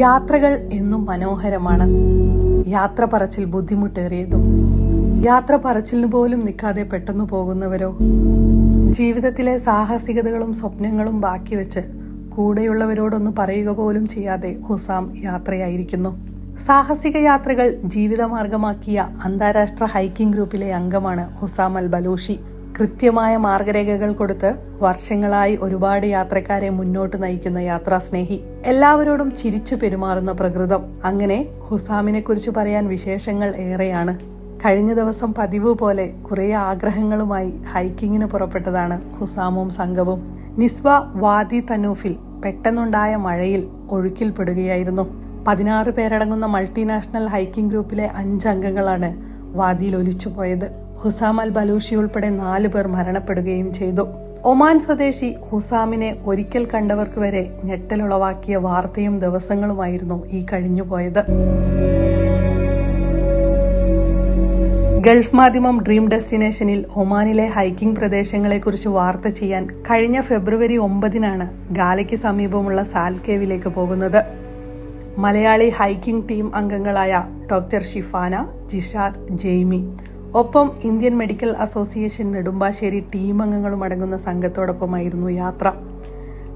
യാത്രകൾ എന്നും മനോഹരമാണ്. യാത്ര പറച്ചിൽ ബുദ്ധിമുട്ടേറിയതും. യാത്ര പറച്ചിലിന് പോലും നിൽക്കാതെ പെട്ടെന്ന് പോകുന്നവരോ? ജീവിതത്തിലെ സാഹസികതകളും സ്വപ്നങ്ങളും ബാക്കി വെച്ച് കൂടെയുള്ളവരോടൊന്ന് പറയുക പോലും ചെയ്യാതെ ഹുസാം യാത്രയായിരിക്കുന്നു. സാഹസിക യാത്രകൾ ജീവിതമാർഗമാക്കിയ അന്താരാഷ്ട്ര ഹൈക്കിംഗ് ഗ്രൂപ്പിലെ അംഗമാണ് ഹുസാം അൽ ബലൂഷി. കൃത്യമായ മാർഗരേഖകൾ കൊടുത്ത് വർഷങ്ങളായി ഒരുപാട് യാത്രക്കാരെ മുന്നോട്ട് നയിക്കുന്ന യാത്രാസ്നേഹി. എല്ലാവരോടും ചിരിച്ചു പെരുമാറുന്ന പ്രകൃതം. അങ്ങനെ ഹുസാമിനെ കുറിച്ച് പറയാൻ വിശേഷങ്ങൾ ഏറെയാണ്. കഴിഞ്ഞ ദിവസം പതിവ് പോലെ കുറെ ആഗ്രഹങ്ങളുമായി ഹൈക്കിങ്ങിന് പുറപ്പെട്ടതാണ് ഹുസാമും സംഘവും. നിസ്വ വാദി തനൂഫിൽ പെട്ടെന്നുണ്ടായ മഴയിൽ ഒഴുക്കിൽപ്പെടുകയായിരുന്നു. പതിനാറ് പേരടങ്ങുന്ന മൾട്ടിനാഷണൽ ഹൈക്കിംഗ് ഗ്രൂപ്പിലെ അഞ്ച് അംഗങ്ങളാണ് വാദിയിൽ ഒലിച്ചുപോയത് ഹുസാം അൽ ബലൂഷി ഉൾപ്പെടെ നാലു പേർ മരണപ്പെടുകയും ചെയ്തു. ഒമാൻ സ്വദേശി ഹുസാമിനെ ഒരിക്കൽ കണ്ടവർക്ക് വരെ ഞെട്ടലുളവാക്കിയ വാർത്തയും ദിവസങ്ങളുമായിരുന്നു ഈ കഴിഞ്ഞുപോയത് ഗൾഫ് മാധ്യമം ഡ്രീം ഡെസ്റ്റിനേഷനിൽ ഒമാനിലെ ഹൈക്കിംഗ് പ്രദേശങ്ങളെക്കുറിച്ച് വാർത്ത ചെയ്യാൻ കഴിഞ്ഞ ഫെബ്രുവരി ഒമ്പതിനാണ് ഗാലയ്ക്ക് സമീപമുള്ള സാൽക്കേവിലേക്ക് പോകുന്നത്. മലയാളി ഹൈക്കിംഗ് ടീം അംഗങ്ങളായ ഡോക്ടർ ഷിഫാന ജിഷാദ് ജെയ്മി. ഒപ്പം Indian medical association Nedumbassery team അംഗങ്ങളും അടങ്ങുന്ന സംഘത്തോടൊപ്പമായിരുന്നു യാത്ര.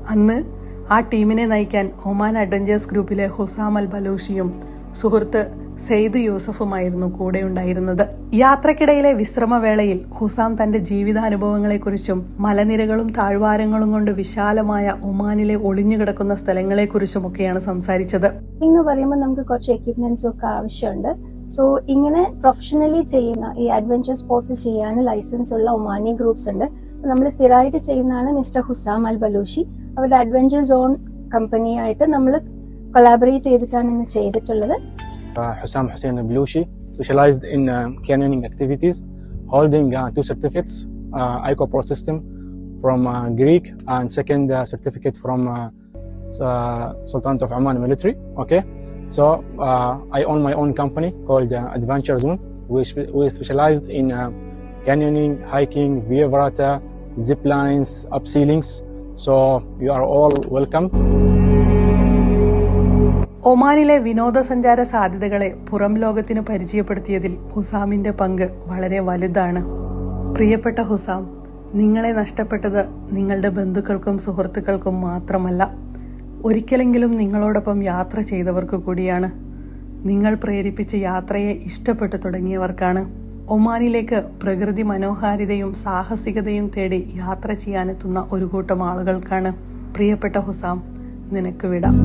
അന്ന് ആ ടീമിനെ നയിക്കാൻ ഒമാൻ അഡ്വഞ്ചേഴ്സ് ഗ്രൂപ്പിലെ ഹുസാം അൽ ബലൂഷിയും സുഹൃത്ത് സെയ്ദ് യൂസഫുമായിരുന്നു കൂടെ ഉണ്ടായിരുന്നത്. യാത്രക്കിടയിലെ വിശ്രമവേളയിൽ ഹുസാം തന്റെ ജീവിതാനുഭവങ്ങളെക്കുറിച്ചും മലനിരകളും താഴ്വാരങ്ങളും കൊണ്ട് വിശാലമായ ഒമാനിലെ ഒളിഞ്ഞുകിടക്കുന്ന സ്ഥലങ്ങളെക്കുറിച്ചുമൊക്കെയാണ് സംസാരിച്ചത്. എന്ന് പറയുമ്പോൾ നമുക്ക് കുറച്ച് എക്യുപ്മെന്റ്സ് ഒക്കെ ആവശ്യമുണ്ട്. സോ ഇങ്ങനെ പ്രൊഫഷണലി ചെയ്യുന്ന ഈ അഡ്വഞ്ചർ സ്പോർട്സ് ചെയ്യാൻ ലൈസൻസ് ഉള്ള ഒമാനി ഗ്രൂപ്പ്സ് ഉണ്ട്. നമ്മൾ സ്ഥിരമായിട്ട് ചെയ്യുന്നതാണ് മിസ്റ്റർ ഹുസാം അൽ ബലൂഷി അവരുടെ അഡ്വഞ്ചർ സോൺ കമ്പനിയായിട്ട് നമ്മൾ കൊളാബറേറ്റ് ചെയ്തിട്ടാണ് ഇന്ന് ചെയ്തിട്ടുള്ളത്. Hussam Hussein Blushi, specialized in uh, canyoning activities, holding uh, two certificates, uh, ICOPRO system from uh, Greek and second uh, certificate from uh, Sultanate of Oman military. Okay, so I own my own company called Adventure Zone. We, we specialized in canyoning, hiking, via ferrata, zip lines, up ceilings. So you are all welcome. ഒമാനിലെ വിനോദസഞ്ചാര സാധ്യതകളെ പുറം ലോകത്തിന് പരിചയപ്പെടുത്തിയതിൽ ഹുസാമിന്റെ പങ്ക് വളരെ വലുതാണ്. പ്രിയപ്പെട്ട Hossam നിങ്ങളെ നഷ്ടപ്പെട്ടത് നിങ്ങളുടെ ബന്ധുക്കൾക്കും സുഹൃത്തുക്കൾക്കും മാത്രമല്ല ഒരിക്കലെങ്കിലും നിങ്ങളോടൊപ്പം യാത്ര ചെയ്തവർക്ക് കൂടിയാണ്. നിങ്ങൾ പ്രേരിപ്പിച്ച് യാത്രയെ ഇഷ്ടപ്പെട്ടു തുടങ്ങിയവർക്കാണ് ഒമാനിലേക്ക് പ്രകൃതി മനോഹാരിതയും സാഹസികതയും തേടി യാത്ര ചെയ്യാനെത്തുന്ന ഒരു കൂട്ടം ആളുകൾക്കാണ്. പ്രിയപ്പെട്ട ഹുസാം നിനക്ക് വിടാം.